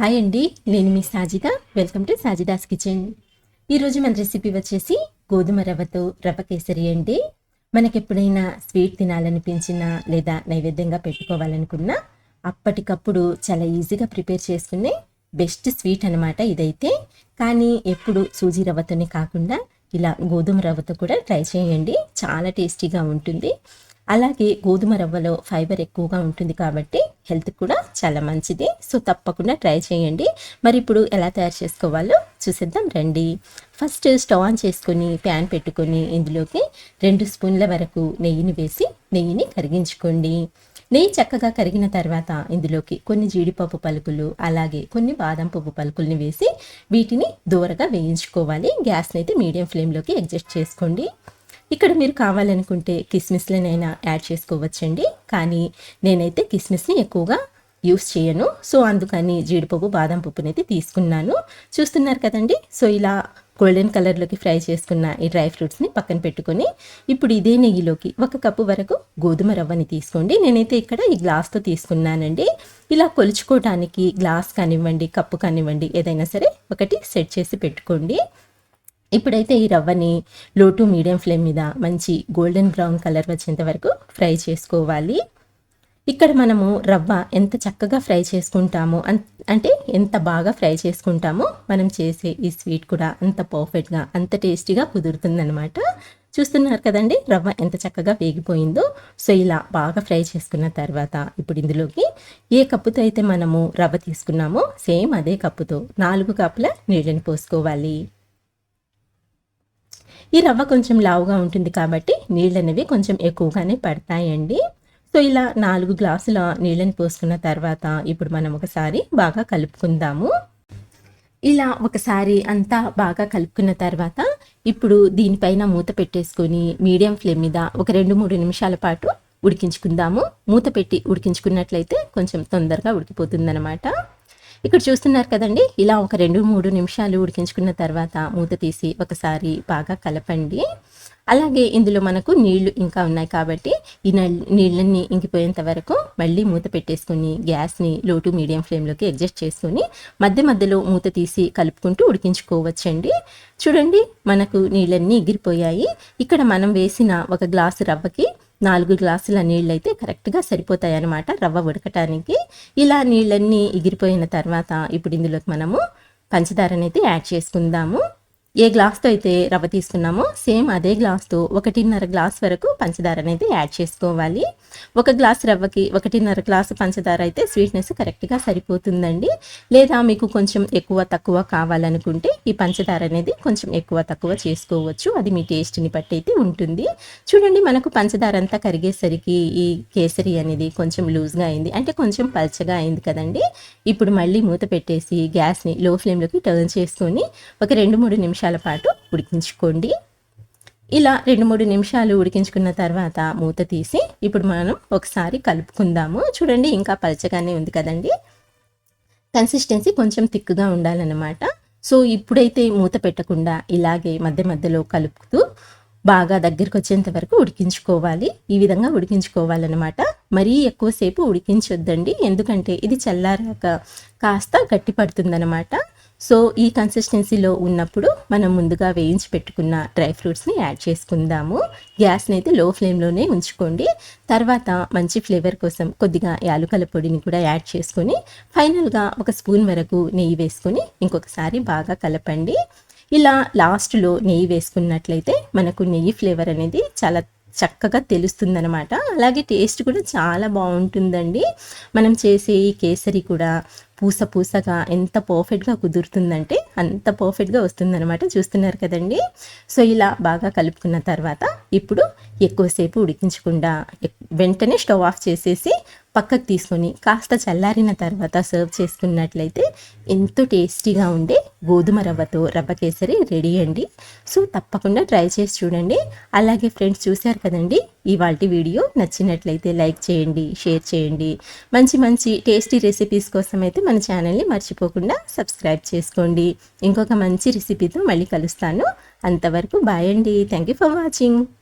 Hi అండి నేను మీ Sajida. Welcome to Sajida's kitchen. ఈరోజు మన రెసిపీ వచ్చేసి గోధుమ రవ్వతో రవ్వ కేసరి అండి. మనకి ఎప్పుడైనా స్వీట్ తినాలనిపించినా లేదా నైవేద్యంగా పెట్టుకోవాలనుకున్నా అప్పటికప్పుడు చాలా ఈజీగా ప్రిపేర్ చేసుకునే బెస్ట్ స్వీట్ అనమాట ఇదైతే. కానీ ఎప్పుడు సూజీ రవ్వతోనే కాకుండా ఇలా గోధుమ రవ్వతో కూడా ట్రై చేయండి. చాలా టేస్టీగా ఉంటుంది. అలాగే గోధుమ రవ్వలో ఫైబర్ ఎక్కువగా ఉంటుంది కాబట్టి హెల్త్ కూడా చాలా మంచిది. సో తప్పకుండా ట్రై చేయండి. మరి ఇప్పుడు ఎలా తయారు చేసుకోవాలో చూసేద్దాం రండి. ఫస్ట్ స్టవ్ ఆన్ చేసుకొని ప్యాన్ పెట్టుకొని ఇందులోకి రెండు స్పూన్ల వరకు నెయ్యిని వేసి నెయ్యిని కరిగించుకోండి. నెయ్యి చక్కగా కరిగిన తర్వాత ఇందులోకి కొన్ని జీడిపప్పు పలుకులు అలాగే కొన్ని బాదం పప్పు పలుకుల్ని వేసి వీటిని దూరగా వేయించుకోవాలి. గ్యాస్ని అయితే మీడియం ఫ్లేమ్లోకి అడ్జస్ట్ చేసుకోండి. ఇక్కడ మీరు కావాలనుకుంటే కిస్మిస్లనైనా యాడ్ చేసుకోవచ్చండి. కానీ నేనైతే కిస్మిస్ని ఎక్కువగా యూస్ చేయను. సో అందుకని జీడిపప్పు బాదం పప్పునైతే తీసుకున్నాను. చూస్తున్నారు కదండి? సో ఇలా గోల్డెన్ కలర్లోకి ఫ్రై చేసుకున్న ఈ డ్రై ఫ్రూట్స్ని పక్కన పెట్టుకొని ఇప్పుడు ఇదే నెయ్యిలోకి ఒక కప్పు వరకు గోధుమ రవ్వని తీసుకోండి. నేనైతే ఇక్కడ ఈ గ్లాస్తో తీసుకున్నానండి. ఇలా కొలుచుకోవడానికి గ్లాస్ కానివ్వండి కప్పు కానివ్వండి ఏదైనా సరే ఒకటి సెట్ చేసి పెట్టుకోండి. ఇప్పుడైతే ఈ రవ్వని లో టు మీడియం ఫ్లేమ్ మీద మంచి గోల్డెన్ బ్రౌన్ కలర్ వచ్చేంత వరకు ఫ్రై చేసుకోవాలి. ఇక్కడ మనము రవ్వ ఎంత చక్కగా ఫ్రై చేసుకుంటామో అంటే ఎంత బాగా ఫ్రై చేసుకుంటామో మనం చేసే ఈ స్వీట్ కూడా అంత పర్ఫెక్ట్గా అంత టేస్టీగా కుదురుతుందనమాట చూస్తున్నారు కదండి రవ్వ ఎంత చక్కగా వేగిపోయిందో. సో ఇలా బాగా ఫ్రై చేసుకున్న తర్వాత ఇప్పుడు ఇందులోకి ఏ కప్పుతో అయితే మనము రవ్వ తీసుకున్నామో సేమ్ అదే కప్పుతో నాలుగు కప్పుల నీళ్ళని పోసుకోవాలి. ఈ రవ్వ కొంచెం లావుగా ఉంటుంది కాబట్టి నీళ్ళు అనేవి కొంచెం ఎక్కువగానే పడతాయండి. సో ఇలా నాలుగు గ్లాసుల నీళ్ళని పోసుకున్న తర్వాత ఇప్పుడు మనం ఒకసారి బాగా కలుపుకుందాము. ఇలా ఒకసారి అంతా బాగా కలుపుకున్న తర్వాత ఇప్పుడు దీనిపైన మూత పెట్టేసుకొని మీడియం ఫ్లేమ్ మీద ఒక రెండు మూడు నిమిషాల పాటు ఉడికించుకుందాము. మూత పెట్టి ఉడికించుకున్నట్లయితే కొంచెం తొందరగా ఉడికిపోతుందన్నమాట. ఇక్కడ చూస్తున్నారు కదండి ఇలా ఒక రెండు మూడు నిమిషాలు ఉడికించుకున్న తర్వాత మూత తీసి ఒకసారి బాగా కలపండి. అలాగే ఇందులో మనకు నీళ్ళు ఇంకా ఉన్నాయి కాబట్టి ఈ నీళ్ళని ఇంకిపోయేంత వరకు మళ్ళీ మూత పెట్టేసుకుని గ్యాస్ని లో టు మీడియం ఫ్లేమ్లోకి అడ్జస్ట్ చేసుకొని మధ్య మధ్యలో మూత తీసి కలుపుకుంటూ ఉడికించుకోవచ్చండి. చూడండి మనకు నీళ్ళన్నీ ఎగిరిపోయాయి. ఇక్కడ మనం వేసిన ఒక గ్లాసు రవ్వకి నాలుగు గ్లాసుల నీళ్ళు అయితే కరెక్ట్గా సరిపోతాయి అన్నమాట రవ్వ ఉడకటానికి. ఇలా నీళ్ళన్నీ ఎగిరిపోయిన తర్వాత ఇప్పుడు ఇందులోకి మనము పంచదారనైతే యాడ్ చేసుకుందాము. ఏ గ్లాస్తో అయితే రవ్వ తీసుకున్నామో సేమ్ అదే గ్లాస్తో ఒకటిన్నర గ్లాస్ వరకు పంచదార అనేది యాడ్ చేసుకోవాలి. ఒక గ్లాస్ రవ్వకి ఒకటిన్నర గ్లాసు పంచదార అయితే స్వీట్నెస్ కరెక్ట్గా సరిపోతుందండి. లేదా మీకు కొంచెం ఎక్కువ తక్కువ కావాలనుకుంటే ఈ పంచదార అనేది కొంచెం ఎక్కువ తక్కువ చేసుకోవచ్చు. అది మీ టేస్ట్ని బట్టి అయితే ఉంటుంది. చూడండి మనకు పంచదార అంతా కరిగేసరికి ఈ కేసరి అనేది కొంచెం లూజ్గా అయింది. అంటే కొంచెం పల్చగా అయింది కదండి. ఇప్పుడు మళ్ళీ మూత పెట్టేసి గ్యాస్ని లో ఫ్లేమ్లోకి టర్న్ చేసుకొని ఒక రెండు మూడు నిమిషాలు నిమిషాల పాటు ఉడికించుకోండి. ఇలా రెండు మూడు నిమిషాలు ఉడికించుకున్న తర్వాత మూత తీసి ఇప్పుడు మనం ఒకసారి కలుపుకుందాము. చూడండి ఇంకా పలచగానే ఉంది కదండి. కన్సిస్టెన్సీ కొంచెం థిక్గా ఉండాలన్నమాట. సో ఇప్పుడైతే మూత పెట్టకుండా ఇలాగే మధ్య మధ్యలో కలుపుతూ బాగా దగ్గరికి వచ్చేంత వరకు ఉడికించుకోవాలి. ఈ విధంగా ఉడికించుకోవాలన్నమాట. మరీ ఎక్కువసేపు ఉడికించొద్దండి. ఎందుకంటే ఇది చల్లారాక కాస్త గట్టి పడుతుందన్నమాట. సో ఈ కన్సిస్టెన్సీలో ఉన్నప్పుడు మనం ముందుగా వేయించి పెట్టుకున్న డ్రై ఫ్రూట్స్ని యాడ్ చేసుకుందాము. గ్యాస్ని అయితే లో ఫ్లేమ్లోనే ఉంచుకోండి. తర్వాత మంచి ఫ్లేవర్ కోసం కొద్దిగా యాలుకల పొడిని కూడా యాడ్ చేసుకొని ఫైనల్గా ఒక స్పూన్ వరకు నెయ్యి వేసుకొని ఇంకొకసారి బాగా కలపండి. ఇలా లాస్ట్లో నెయ్యి వేసుకున్నట్లయితే మనకు నెయ్యి ఫ్లేవర్ అనేది చాలా చక్కగా తెలుస్తుందనమాట అలాగే టేస్ట్ కూడా చాలా బాగుంటుందండి. మనం చేసే ఈ కేసరి కూడా పూస పూసగా ఎంత పర్ఫెక్ట్గా కుదురుతుందంటే అంత పర్ఫెక్ట్గా వస్తుందనమాట చూస్తున్నారు కదండి? సో ఇలా బాగా కలుపుకున్న తర్వాత ఇప్పుడు ఎక్కువసేపు ఉడికించకుండా వెంటనే స్టవ్ ఆఫ్ చేసేసి పక్కకు తీసుకొని కాస్త చల్లారిన తర్వాత సర్వ్ చేసుకున్నట్లయితే ఎంతో టేస్టీగా ఉండే గోధుమ రవ్వతో రవ్వ కేసరి రెడీ అండి. సో తప్పకుండా ట్రై చేసి చూడండి. అలాగే ఫ్రెండ్స్ చూశారు కదండి ఇవాళ వీడియో నచ్చినట్లయితే లైక్ చేయండి షేర్ చేయండి. మంచి మంచి టేస్టీ రెసిపీస్ కోసం అయితే మన ఛానల్ని మర్చిపోకుండా సబ్స్క్రైబ్ చేసుకోండి. ఇంకొక మంచి రెసిపీతో మళ్ళీ కలుస్తాను. అంతవరకు బాయ్ అండి. Thank you for watching